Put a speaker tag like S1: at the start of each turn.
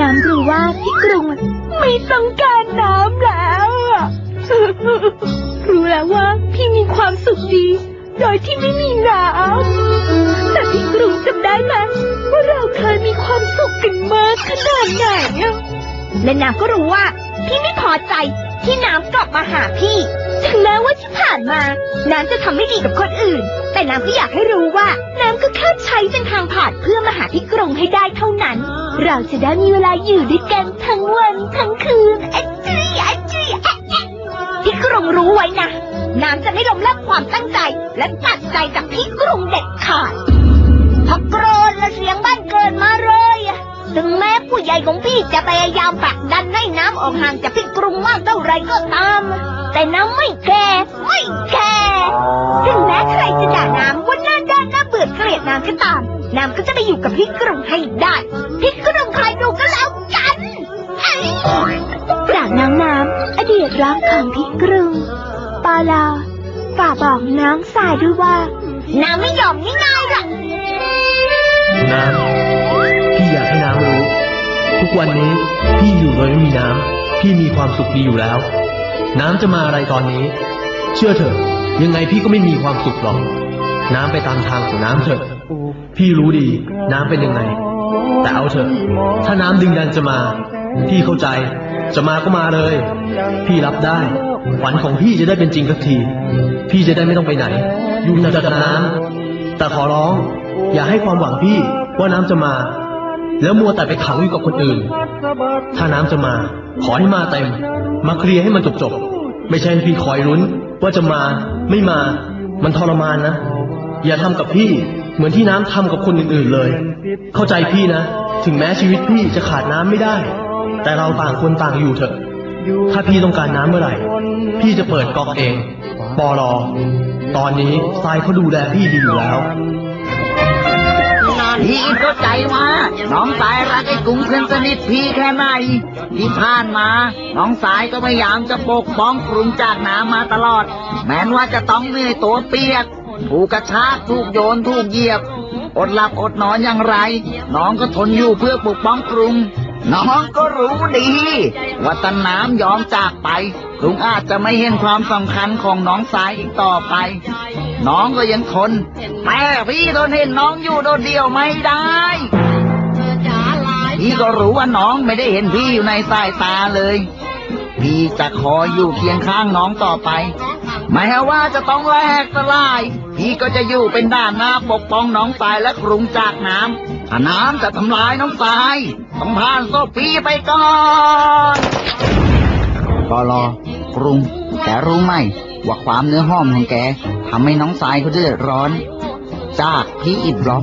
S1: น้ำรู้ว่าพี่กรุงอะไม่ต้องการน้ำแล้วอะรู้แล้วว่าพี่มีความสุขดี โดยที่ไม่มีน้ำแต่พี่กรุงจำได้ไหมว่าเราเคยมีความสุขกันมากขนาดไหนอะและน้ำก็รู้ว่า พี่ไม่พอใจที่น้ำกลับมาหาพี่ถึงแม้ว่าที่ผ่านมา น้ำจะทำไม่ดีกับคนอื่น แต่น้ำก็อยากให้รู้ว่า น้ำก็แค่ใช้เป็นทางผ่านเพื่อมาหาพี่กรุงให้ได้เท่านั้น เราจะได้มีเวลาอยู่ด้วยกันทั้งวันทั้งคืนอะจุยอะจุยอะแอะพี่กรุงรู้ไว้นะน้ำจะไม่ล้มเลิกความตั้งใจ และตัดใจจากพี่กรุงเด็ดขาดพอโกรธและเสียงบ้านเกิดมาเลยถึงแม้ผู้ใหญ่ของพี่จะพยายามผลักดันให้น้ำออกห่างจากพี่กรุงมากเท่าไรก็ตาม แต่น้ำไม่แคร์ไม่แคร์ถึงแม้ใครจะด่าน้ำว่าหน้าด้านหน้าเบื่อเกลียดน้ำก็ตาม น้ำก็จะไปอยู่กับพี่กรุงให้ได้ จากน้องน้ำอดีตรักของพี่กรุงปาลาฝากบอกน้องสายด้วยว่า น้ำไม่ยอมง่ายๆหรอก
S2: น้ำพี่อยากให้น้ำรู้ ทุกวันนี้พี่อยู่โดยไม่มีน้ำพี่มีความสุขดีอยู่แล้ว น้ำจะมาอะไรตอนนี้ เชื่อเถอะ ยังไงพี่ก็ไม่มีความสุขหรอก น้ำไปตามทางของน้ำเถอะ พี่รู้ดี น้ำเป็นยังไง แต่เอาเถอะ ถ้าน้ำดึงดันจะมา พี่เข้าใจ จะมาก็มาเลย พี่รับได้ ฝันของพี่จะได้เป็นจริงสักที พี่จะได้ไม่ต้องไปไหน อยู่แต่กับน้ำแต่ขอร้อง อย่าให้ความหวังพี่ว่าน้ำจะมา แล้วมัวแต่ไปขังอยู่กับคนอื่น ถ้าน้ำจะมา ขอให้มาเต็ม มาเคลียร์ให้มันจบจบๆไม่ใช่พี่คอยลุ้น ว่าจะมา ไม่มา มันทรมานนะ อย่าทำกับพี่เหมือนที่น้ำทำกับคนอื่นๆเลย เข้าใจพี่นะ ถึงแม้ชีวิตพี่จะขาดน้ำไม่ได้ แต่เราต่างคนต่างอยู่เถอะ ถ้าพี่ต้องการน้ำเมื่อไหร่ พี่จะเปิดก๊อกเองปอลอตอนนี้ทรายเขาดูแลพี่ดีอยู่แล้ว
S3: พี่เข้าใจว่าน้องสายรักไอ้กุ้งเพื่อนสนิทพี่แค่ไหนที่ผ่านมา น้องสายก็พยายามจะปกป้องกรุงจากน้ำมาตลอด แม้นว่าจะต้องเหนื่อยตัวเปียก ถูกกระชากถูกโยนถูกเหยียบ อดหลับอดนอนอย่างไร น้องก็ทนอยู่เพื่อปกป้องกรุง น้องก็รู้ดีว่าตาน้ำยอมจากไปกรุงอาจจะไม่เห็นความสำคัญของน้องสายอีกต่อไป น้องก็ยังทนแต่พี่ทนเห็นน้องอยู่โดดเดี่ยวไม่ได้พี่ก็รู้ว่าน้องไม่ได้เห็นพี่อยู่ในสายตาเลย พี่จะคอยอยู่เคียงข้างน้องต่อไปแม้ว่าจะต้องแลกสลาย พี่ก็จะอยู่เป็นด้านหน้าปกป้องน้องสายและกรุงจากน้ำถ้าน้ำจะทำลายน้องสาย ต้องผ่านโซฟีไปก่อนปอลอกรุง แต่รู้ไหมว่าความเนื้อห้อมของแกทำให้น้องสายเขาเดือดร้อน จากพี่อิดบล็อก